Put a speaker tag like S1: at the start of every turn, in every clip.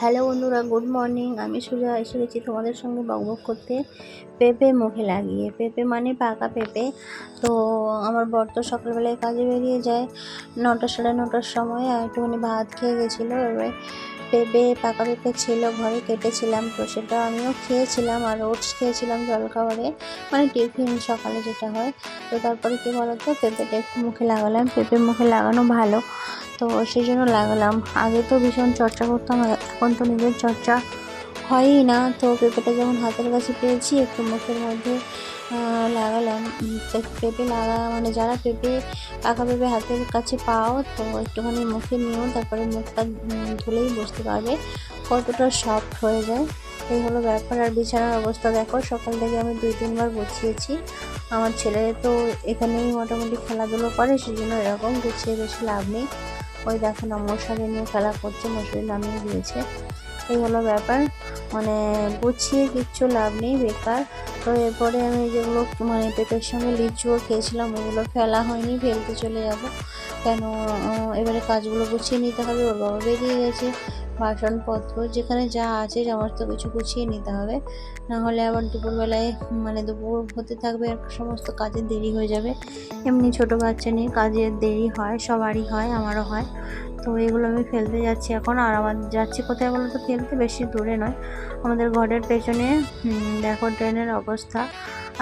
S1: Hello বন্ধুরা, good morning. আমি সুজা, এসে গেছি তোমাদের সঙ্গে বকবক করতে। পেঁপে মুখে লাগিয়ে। পেঁপে মানে পাকা পেঁপে। তো আমার বর তো সকালবেলায় কাজে বেরিয়ে যায়, নটা সাড়ে নটার সময়। আর একটুখানি ভাত খেয়ে গেছিল। এবারে পেঁপে, পাকা পেঁপে ছিল, ঘরে কেটেছিলাম। তো সেটা আমিও খেয়েছিলাম আর ওটস খেয়েছিলাম জলখাবারে মানে টিফিন সকালে যেটা হয়। তো তারপরে কী বলতো, পেঁপেটা একটু মুখে লাগালাম। পেঁপে মুখে লাগানো ভালো। তো সেই জন্য লাগালাম। আগে তো ভীষণ চর্চা করতাম এখন তো নিজের চর্চা হয়ই না। তো পেঁপেটা যখন হাতের কাছে পেয়েছি, একটু মুখের মধ্যে লাগালাম। পেঁপে লাগা মানে যারা পেঁপে, পাকা পেঁপে হাতের কাছে পাও, তো একটুখানি মুখে নিয়েও তারপরে মুখটা ধুলেই বুঝতে পারবে। কতটা সফট হয়ে যায়, এই হলো ব্যাপার। আর বিছানার অবস্থা দেখো, সকাল থেকে আমি দুই, তিনবার গুছিয়েছি। আমার ছেলে তো এখানেই মোটামুটি খেলাধুলো করে, সেই জন্য এরকম গুছিয়ে বেশি লাভ নেই। ওই দেখো না মশারি নিয়ে খেলা করছে, মশারি নামিয়ে দিয়েছে। এই হলো ব্যাপার। মানে গুছিয়ে কিচ্ছু লাভ নেই, বেকার। তো এরপরে আমি যেগুলো মানে পেটের সঙ্গে লিচুও খেয়েছিলাম, ওগুলো ফেলা হয়নি, ফেলতে চলে যাব। কেন? এবারে কাজগুলো গুছিয়ে নিতে হবে, ওর বাবা বেরিয়ে গেছে। বাসনপত্র, যেখানে যা আছে সমস্ত কিছু গুছিয়ে নিতে হবে। না হলে আবার দুপুরবেলায় মানে দুপুর হতে থাকবে আর সমস্ত কাজে দেরি হয়ে যাবে। এমনি ছোট বাচ্চা নিয়ে কাজের দেরি হয়, সবারই হয়, আমারও হয়। তো এগুলো আমি ফেলতে যাচ্ছি এখন। আর আমার যাচ্ছি কোথায় বলো তো? ফেলতে বেশি দূরে নয়। আমাদের ঘরের পেছনে দেখো ট্রেনের অবস্থা।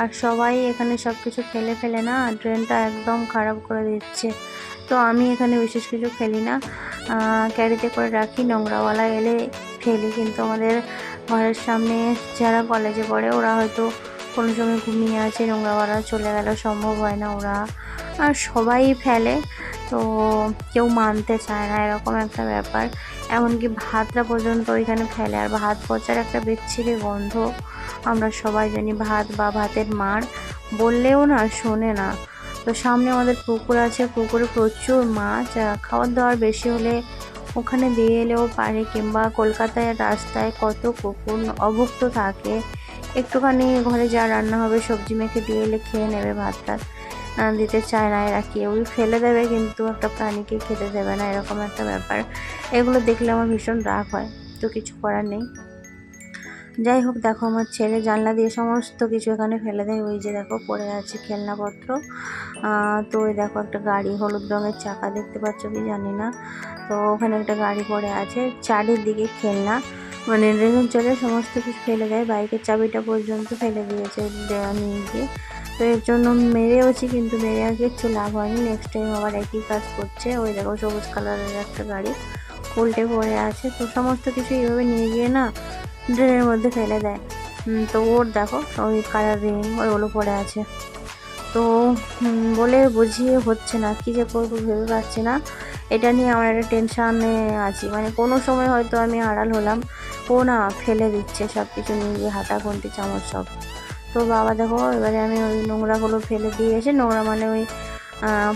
S1: আর সবাই এখানে সব কিছু ফেলে ফেলে না ট্রেনটা একদম খারাপ করে দিচ্ছে। তো আমি এখানে বিশেষ কিছু ফেলি না। ক্যারিতে করে রাখি, নোংরাওয়ালা এলে ফেলি। কিন্তু আমাদের ঘরের সামনে যারা কলেজে পড়ে, ওরা হয়তো কোনো সময় ঘুমিয়ে আছে, নোংরাওয়ালা চলে গেল, সম্ভব হয় না ওরা। আর সবাই ফেলে, তো কেউ মানতে চায় না, এরকম একটা ব্যাপার। এমনকি ভাতটা পর্যন্ত ওইখানে ফেলে, আর ভাত পচার একটা বিচ্ছিরি গন্ধ আমরা সবাই জানি, ভাত বা ভাতের মার। বললেও না, শোনে না। তো সামনে আমাদের পুকুর আছে, পুকুরে প্রচুর মাছ খাওয়ার দাওয়ার বেশি হলে ওখানে দিয়ে এলেও পারে, কিংবা কলকাতায় রাস্তায় কত কুকুর অভুক্ত থাকে। একটুখানি ঘরে যা রান্না হবে, সবজি মেখে দিয়ে এলে খেয়ে নেবে ভাতটা। দিতে চায় না এরা কেউই ফেলে দেবে কিন্তু একটা প্রাণীকে খেতে দেবে না, এরকম একটা ব্যাপার। এগুলো দেখলে আমার ভীষণ রাগ হয়, তো কিছু করার নেই। যাই হোক, দেখো আমার ছেলে জানলা দিয়ে সমস্ত কিছু এখানে ফেলে দেয়। ওই যে দেখো, পড়ে আছে খেলনাপত্র। তো ওই দেখো একটা গাড়ি, হলুদ রঙের চাকা দেখতে পাচ্ছ কি জানি না। তো ওখানে একটা গাড়ি পড়ে আছে, চারিদিকে খেলনা। মানে রেগুন চলে সমস্ত কিছু ফেলে দেয়, বাইকের চাবিটা পর্যন্ত ফেলে দিয়েছে নিয়ে। তো এর জন্য মেরেওছি, কিন্তু মেরে আর কিচ্ছু লাভ হয়নি। নেক্সট টাইম আবার একই কাজ করছে। ওই দেখো, সবুজ কালারের একটা গাড়ি। উল্টে পড়ে আছে। তো সমস্ত কিছু এইভাবে নিয়ে গিয়ে না ড্রেনের মধ্যে ফেলে দেয়। তো ওর দেখো, ওই কালার রিং ওইগুলো পড়ে আছে। তো বলে বুঝিয়ে হচ্ছে না, কী যে করব ভেবে পাচ্ছি না। এটা নিয়ে আমার একটা টেনশানে আছি। মানে কোনো সময় হয়তো আমি আড়াল হলাম, ও না ফেলে দিচ্ছে সব কিছু নিয়ে হাতা ঘন্টি চামচ সব। তো বাবা দেখো, এবারে আমি ওই নোংরাগুলো ফেলে দিয়ে এসে, নোংরা মানে ওই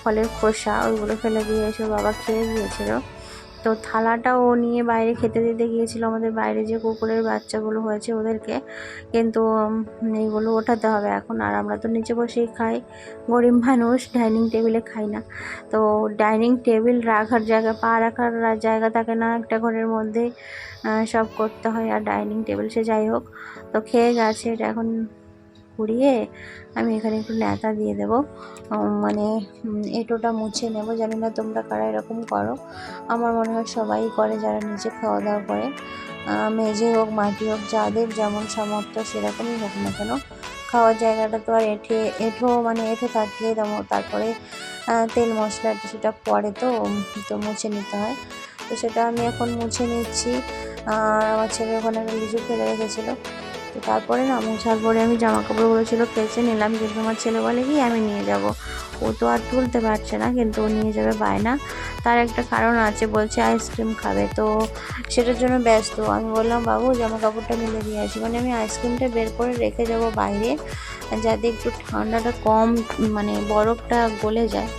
S1: ফলের খোসা ওইগুলো ফেলে দিয়ে এসে বাবা খেয়ে গিয়েছিল তো থালাটা ও নিয়ে বাইরে খেতে দিতে গিয়েছিল। আমাদের বাইরে যে কুকুরের বাচ্চাগুলো হয়েছে ওদেরকে কিন্তু এইগুলো ওঠাতে হবে এখন। আর আমরা তো নিচে বসেই খাই। গরিব মানুষ, ডাইনিং টেবিলে খাই না। তো ডাইনিং টেবিল রাখার জায়গা, পা রাখার জায়গা থাকে না একটা ঘরের মধ্যে সব করতে হয়। আর ডাইনিং টেবিল সে যাই হোক। তো খেয়ে গেছে। এটা এখন কুড়িয়ে আমি এখানে একটু ন্যাতা দিয়ে দেব। মানে এঁটোটা মুছে নেব। জানি না তোমরা কারা এরকম করো। আমার মনে হয় সবাই করে যারা নিজে খাওয়া দাওয়া করে। মেঝে হোক, মাটি হোক, যাদের যেমন সামর্থ্য সেরকমই হোক না কেন। খাওয়ার জায়গাটা তো আর এঁঠে, এঁঠো মানে এঁঠো থাকলে তারপরে তেল মশলা এটা সেটা পরে তো তো মুছে নিতে হয়। তো সেটা আমি এখন মুছে নিচ্ছি। আর আমার ছেলে ওখানে একটা লিচু ফেলে রেখেছিলো। তো তারপরে না মোছার পরে আমি জামা কাপড়গুলো ছিল কেচে নিলাম, কিন্তু আমার ছেলে বলে কি, আমি নিয়ে যাব। ও তো আর তুলতে পারছে না, কিন্তু ও নিয়ে যাবে বায়না। তার একটা কারণ আছে, বলছে আইসক্রিম খাবে। তো সেটার জন্য ব্যস্ত। আমি বললাম, বাবু জামা কাপড়টা মিলে দিয়ে আসি। মানে আমি আইসক্রিমটা বের করে রেখে যাব বাইরে, যাতে একটু ঠান্ডাটা কম মানে বরফটা গলে যায়।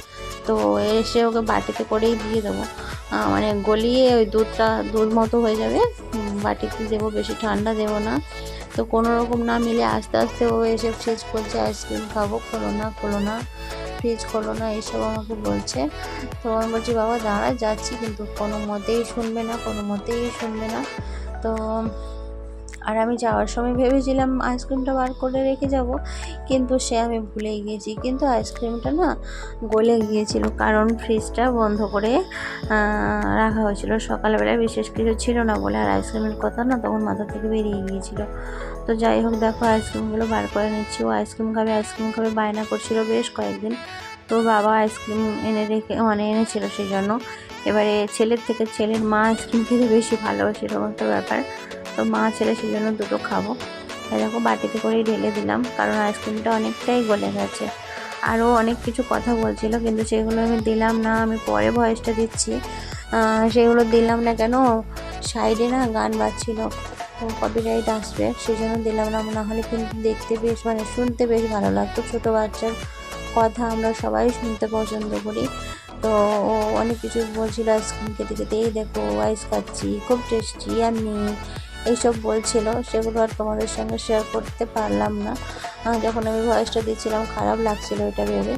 S1: তো এসে ওকে বাটিতে করেই দিয়ে দেবো। মানে গলিয়ে ওই দুধটা, দুধ মতো হয়ে যাবে। বাটিতে দেবো, বেশি ঠান্ডা দেবো না। তো কোনো রকম না মিলে আস্তে আস্তে ও এসে ফ্রিজ করছে আইসক্রিম খাব, খোলো না খোলো না ফ্রিজ খোলো না এইসব আমাকে বলছে। তো আমি বলছি, বাবা, দাঁড়া, যাচ্ছি। কিন্তু কোনো মতেই শুনবে না, কোনো মতেই শুনবে না। তো আর আমি যাওয়ার সময় ভেবেছিলাম আইসক্রিমটা বার করে রেখে যাব, কিন্তু সে আমি ভুলেই গিয়েছি। কিন্তু আইসক্রিমটা না গলে গিয়েছিল, কারণ ফ্রিজটা বন্ধ করে রাখা হয়েছিল। সকালবেলায় বিশেষ কিছু ছিল না বলে আর আইসক্রিমের কথা না তখন মাথা থেকে বেরিয়ে গিয়েছিল। তো যাই হোক, দেখো আইসক্রিমগুলো বার করে নিচ্ছি। ও আইসক্রিম খাবে আইসক্রিম খাবে, বায়না করছিল বেশ কয়েকদিন। তো বাবা আইসক্রিম এনে রেখে মানে এনেছিল সেই জন্য এবারে ছেলের থেকে, ছেলের মা আইসক্রিম খেতে বেশি ভালোবাসে, এরকম একটা ব্যাপার। তো মা ছেলে সেই জন্য দুটো খাব। তাই দেখো বাটিতে করেই ঢেলে দিলাম, কারণ আইসক্রিমটা অনেকটাই গলে গেছে। আরও অনেক কিছু কথা বলছিল, কিন্তু সেগুলো আমি দিলাম না, আমি পরে ভয়েসটা দিচ্ছি। সেগুলো দিলাম না কেন? সাইডে না গান বাজছিল কপিরাইট আসবে সেই জন্য দিলাম না। না হলে কিন্তু দেখতে বেশ মানে শুনতে বেশ ভালো লাগতো। ছোটো বাচ্চার কথা আমরা সবাই শুনতে পছন্দ করি। তো ও অনেক কিছু বলছিল আইসক্রিম খেতে খেতে এই দেখো আইস খাচ্ছি, খুব টেস্টি আমি এইসব বলছিল, সেগুলো আর তোমাদের সঙ্গে শেয়ার করতে পারলাম না। যখন আমি ভয়েসটা দিচ্ছিলাম, খারাপ লাগছিল এটা ভেবে।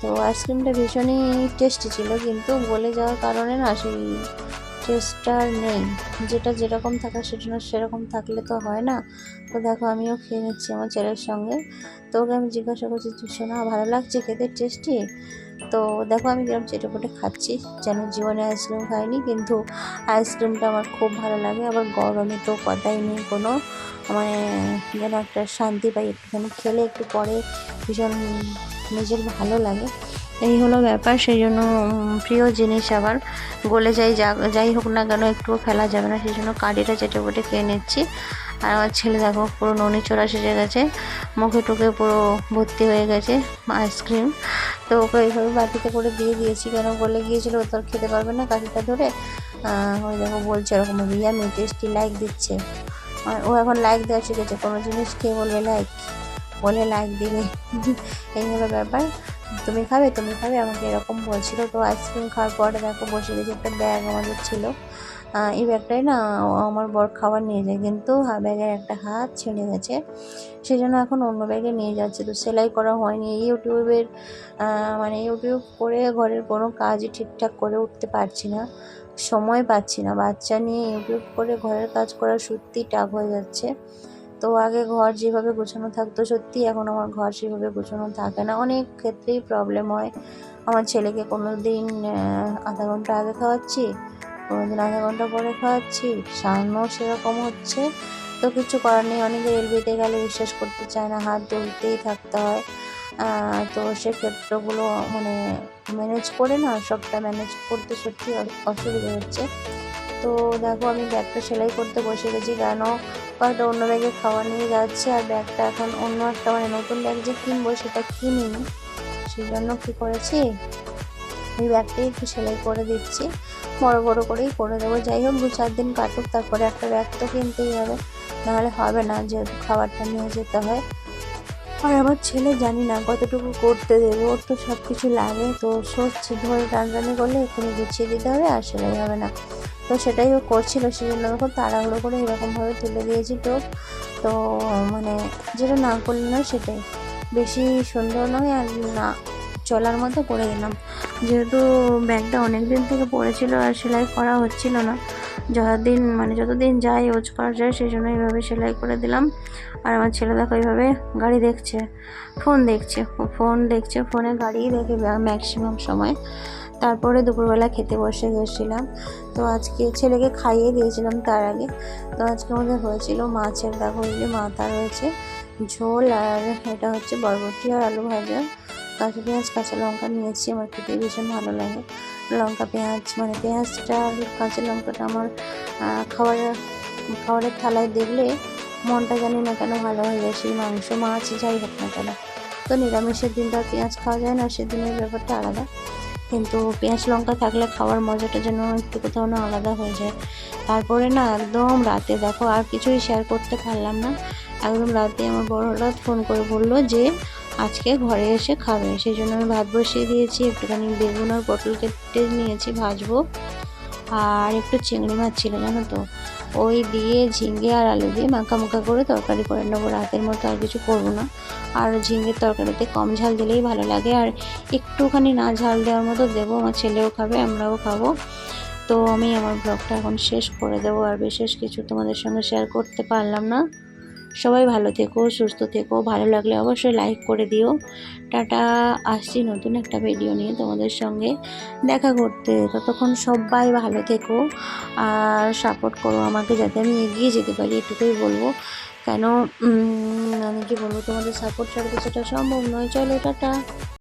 S1: তো আইসক্রিমটা ভীষণই টেস্টি ছিল, কিন্তু বলে যাওয়ার কারণে না সেই টেস্টটা নেই। যেটা যেরকম থাকা সেটা সেরকম থাকলে তো হয় না। তো দেখো, আমিও খেয়ে নিচ্ছি আমার ছেলের সঙ্গে। তো ওকে আমি জিজ্ঞাসা করছি শোনা ভালো লাগছে? খেতে টেস্টি তো দেখো আমি কীরকম চেটেপুটে খাচ্ছি। যেন জীবনে আইসক্রিম খাইনি, কিন্তু আইসক্রিমটা আমার খুব ভালো লাগে। আবার গরমে তো কথাই নেই কোনো। মানে যেন একটা শান্তি পাই একটুখানি। খেলে একটু পরে ভীষণ নিজের ভালো লাগে। এই হলো ব্যাপার। সেই জন্য প্রিয় জিনিস আবার গলে যাই যাই হোক না কেন, একটুও ফেলা যাবে না। সেই জন্য কাঠিটা চেটেপুটে খেয়ে নিচ্ছি। আর আমার ছেলে দেখো, পুরো ননি চোরা সেজে গেছে। মুখে টুকে পুরো ভর্তি হয়ে গেছে আইসক্রিম। তো ওকে এইভাবে বাটিতে করে দিয়ে দিয়েছি কেন? বলে গিয়েছিল, ও তো আর খেতে পারবে না কাঠিটা ধরে। ওই দেখো বলছে এরকম আমি টেস্টি লাইক দিচ্ছে। ও এখন লাইক দেওয়া শিখেছে, কোনো জিনিস খেয়ে বলবে লাইক বলে লাইক দিবে এই হলো ব্যাপার। তুমি খাবে তুমি খাবে। আমাকে এরকম বলছিল। তো আইসক্রিম খাওয়ার পরে দেখো বসে গেছে একটা ব্যাগ আমাদের ছিল। এই ব্যাগটাই না আমার বর খাবার নিয়ে যায়। কিন্তু ব্যাগের একটা হাত ছিঁড়ে গেছে। সেই জন্য এখন অন্য ব্যাগে নিয়ে যাচ্ছে। তো সেলাই করা হয়নি। ইউটিউবের মানে ইউটিউব করে ঘরের কোনো কাজই ঠিকঠাক করে উঠতে পারছি না। সময় পাচ্ছি না। বাচ্চা নিয়ে ইউটিউব করে ঘরের কাজ করা সত্যি টাফ হয়ে যাচ্ছে। তো আগে ঘর যেভাবে গোছানো থাকতো সত্যি এখন আমার ঘর সেভাবে গোছানো থাকে না। অনেক ক্ষেত্রেই প্রবলেম হয়। আমার ছেলেকে কোনো দিন আধা ঘণ্টা আগে খাওয়াচ্ছি কোনো দিন আধা ঘণ্টা পরে খাওয়াচ্ছি, সামনেও সেরকম হচ্ছে। তো কিছু করার নেই, অনেকে রেলওয়েতে গেলে বিশ্বাস করতে চায় না, হাত তুলতেই থাকতে হয়। তো সেক্ষেত্রগুলো মানে ম্যানেজ করে না, সবটা ম্যানেজ করতে সত্যি অসুবিধা হচ্ছে। তো দেখো, আমি ব্যাগটা সেলাই করতে বসে গেছি কেন? কয়েকটা অন্য ব্যাগে খাওয়া নিয়ে যাচ্ছে, আর ব্যাগটা এখন অন্য একটা মানে নতুন ব্যাগ যে কিনবো সেটা কিনিনি। সেই জন্য কী করেছি? ওই ব্যাগটাই একটু সেলাই করে দিচ্ছি। বড় বড় করেই করে দেবো। যাই হোক, দু চার দিন কাটুক, তারপরে একটা ব্যাগ তো কিনতেই হবে। নাহলে হবে না, যেহেতু খাবারটা নিয়ে যেতে হয়। আর আমার ছেলে জানি না কতটুকু করতে দেবে, ওর তো সব কিছু লাগে। তো সরছে, ধরে টানটানি করলে এখানে গুছিয়ে দিতে হবে আর সেলাই হবে না। তো সেটাই ও করছিল সেই জন্য ওকে তাড়াহুড়ো করে এরকমভাবে তুলে দিয়েছি তো তো মানে যেটা না করলে নয় সেটাই। বেশি সুন্দর নয় আর না চলার মতো করে দিলাম। যেহেতু ব্যাগটা অনেক দিন থেকে পড়েছিল আর সেলাই করা হচ্ছিল না। যতদিন মানে যতদিন যাই ইউজ করা যায়, সেই জন্য এইভাবে সেলাই করে দিলাম। আর আমার ছেলে দেখো এইভাবে গাড়ি দেখছে ফোন দেখছে ফোন দেখছে ফোনে গাড়িই দেখে ম্যাক্সিমাম সময়। তারপরে দুপুরবেলা খেতে বসে গেছিলাম। তো আজকে ছেলেকে খাইয়ে দিয়েছিলাম তার আগে। তো আজকে আমাদের হয়েছিল মাছের, দেখো যে মাথা রয়েছে, ঝোল আর এটা হচ্ছে বরবটি আর আলু ভাজা। কাঁচা পেঁয়াজ, কাঁচা লঙ্কা নিয়েছি, আমার খেতে ভীষণ ভালো লাগে। লঙ্কা পেঁয়াজ মানে পেঁয়াজটা, কাঁচা লঙ্কাটা আমার খাবারের খাবারের থালায় দেখলে মনটা জানি না কেন ভালো হয়ে যায়, সেই মাংস মাছ যাই হোক না কেন। তো নিরামিষের দিন তো আর পেঁয়াজ খাওয়া যায় না, সেদিনের ব্যাপারটা আলাদা। কিন্তু পেঁয়াজ, লঙ্কা থাকলে খাওয়ার মজাটা যেন একটু কোথাও না আলাদা হয়ে যায়। তারপরে না একদম রাতে দেখো, আর কিছুই শেয়ার করতে পারলাম না। একদম রাতে আমার বড় হঠাৎ ফোন করে বলল যে আজকে ঘরে এসে খাবে। সেই জন্য আমি ভাত বসিয়ে দিয়েছি, একটুখানি বেগুন আর পটল কেটে নিয়েছি ভাজবো। আর একটু চিংড়ি মাছ ছিল, জানো তো। ওই দিয়ে ঝিঙ্গে আর আলু দিয়ে মাখা মাখা করে তরকারি করে নেব। রাতের মতো আর কিছু করব না। আর ঝিঙ্গের তরকারিতে কম ঝাল দিলেই ভালো লাগে। আর একটুখানি না ঝাল দেওয়ার মতো দেবো, আমার ছেলেও খাবে, আমরাও খাব। তো আমি আমার ব্লগটা এখন শেষ করে দেবো। আর বিশেষ কিছু তোমাদের সঙ্গে শেয়ার করতে পারলাম না। সবাই ভালো থেকো, সুস্থ থেকো। ভালো লাগলে অবশ্যই লাইক করে দিও। টাটা, আসছি নতুন একটা ভিডিও নিয়ে তোমাদের সঙ্গে। দেখা করতে। ততক্ষণ সবাই ভালো থেকো আর সাপোর্ট করো আমাকে যাতে আমি এগিয়ে যেতে পারি, এটুকুই বলব। কেন আমি কি বলব, তোমাদের সাপোর্ট ছাড়া কিছুটা সম্ভব নয়। চলো, টাটা।